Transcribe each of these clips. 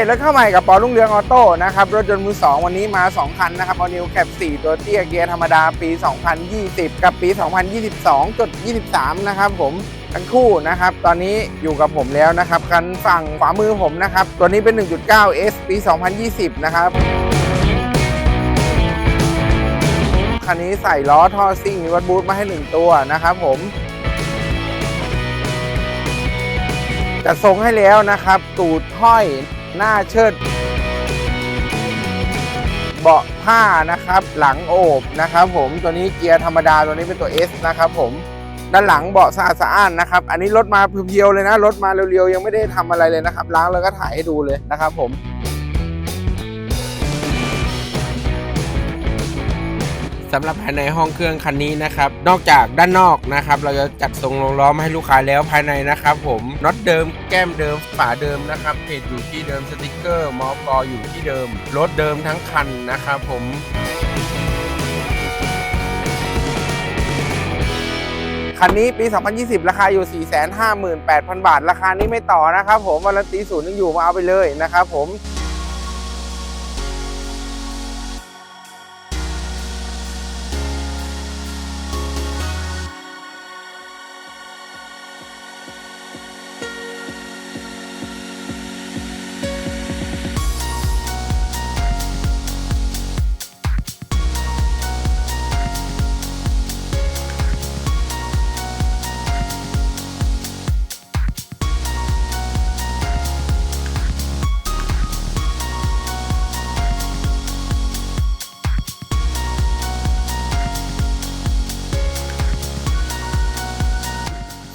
อัปเดตรถเข้าใหม่กับปอรุ่งเรืองออโต้นะครับรถยนต์มือ 2 วันนี้มา 2 คันนะครับออนิวแคป4 ตัวเตี้ยเกียร์ธรรมดาปี 2020 กับปี 2022จุด23 นะครับผมทั้งคู่นะครับตอนนี้อยู่กับผมแล้วนะครับคันฝั่งขวามือผมนะครับตัวนี้เป็น 1.9 S ปี 2020 นะครับคันนี้ใส่ล้อท่อซิ่งมีวัดบูทมาให้ 1 ตัวนะครับผมจัดทรงให้แล้วนะครับ ตูดห้อย หน้าเชิด เบาะผ้านะครับ หลังโอบนะครับ ผมตัวนี้เกียร์ธรรมดาตัวนี้เป็นตัว S นะครับผมด้านหลังเบาะสะอาดสะอ้านนะครับอันนี้รถมาเพียวๆเลยนะรถมาเร็วๆยังไม่ได้ทำอะไรเลยนะครับล้างแล้วก็ถ่ายให้ดูเลยนะครับผม สำหรับภายในห้องเครื่องคันนี้นะครับ นอกจากด้านนอกนะครับ เราจะจัดทรงลงล้อมาให้ลูกค้าแล้วภายในนะครับ ผมน็อตเดิมแก้มเดิมฝาเดิมนะครับเพจอยู่ที่เดิมสติกเกอร์มอกออยู่ที่เดิมรถเดิมทั้งคันนะครับผมคันนี้ปี 2020 ราคาอยู่ 458,000 บาท ราคานี้ไม่ต่อนะครับผมวารันตีศูนย์ยังอยู่มาเอาไปเลยนะครับผม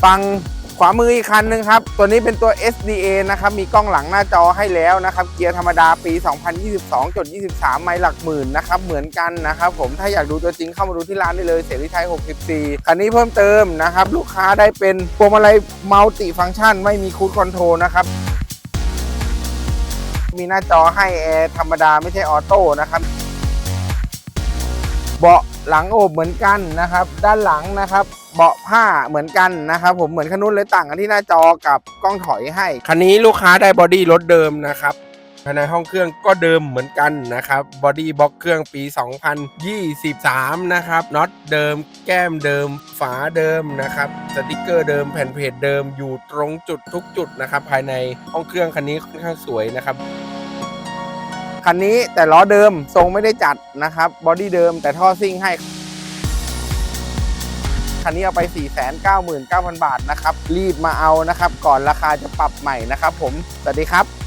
ฟังขวามืออีกคันหนึ่งครับ ตัวนี้เป็นตัว SDA นะครับ มีกล้องหลังหน้าจอให้แล้วนะครับ เกียร์ธรรมดาปี 2022.23 ไมล์หลักหมื่นนะครับ เหมือนกันนะครับผม ถ้าอยากดูตัวจริงเข้ามาดูที่ร้านได้เลย เสรีไทย 64 คันนี้เพิ่มเติมนะครับ ลูกค้าได้เป็นพวงมาลัยมัลติฟังก์ชัน ไม่มีคูดคอนโทรลนะครับมีหน้าจอให้แอร์ธรรมดาไม่ใช่ออโต้นะครับ เบาะหลังโอบเหมือนกันนะครับ ด้านหลังนะครับ เบาะผ้าเหมือนกันนะครับผมเหมือนคันนู้นเลยต่างกันที่หน้าจอกับกล้องถอยให้ คันนี้ลูกค้าได้บอดี้รถเดิมนะครับภายในห้องเครื่องก็เดิมเหมือนกันนะครับบอดี้บล็อกเครื่องปี 2023 นะครับน็อตเดิมแก้มเดิมฝาเดิมนะครับสติกเกอร์เดิมแผ่นเพจเดิมอยู่ตรงจุดทุกจุดนะครับภายในห้องเครื่องคันนี้ค่อนข้างสวยนะครับคันนี้แต่ล้อเดิมทรงไม่ได้จัดนะครับบอดี้เดิมแต่ท่อซิ่งให้ คันนี้เอาไป 499,000 บาทนะครับ รีบมาเอานะครับ ก่อนราคาจะปรับใหม่นะครับผม สวัสดีครับ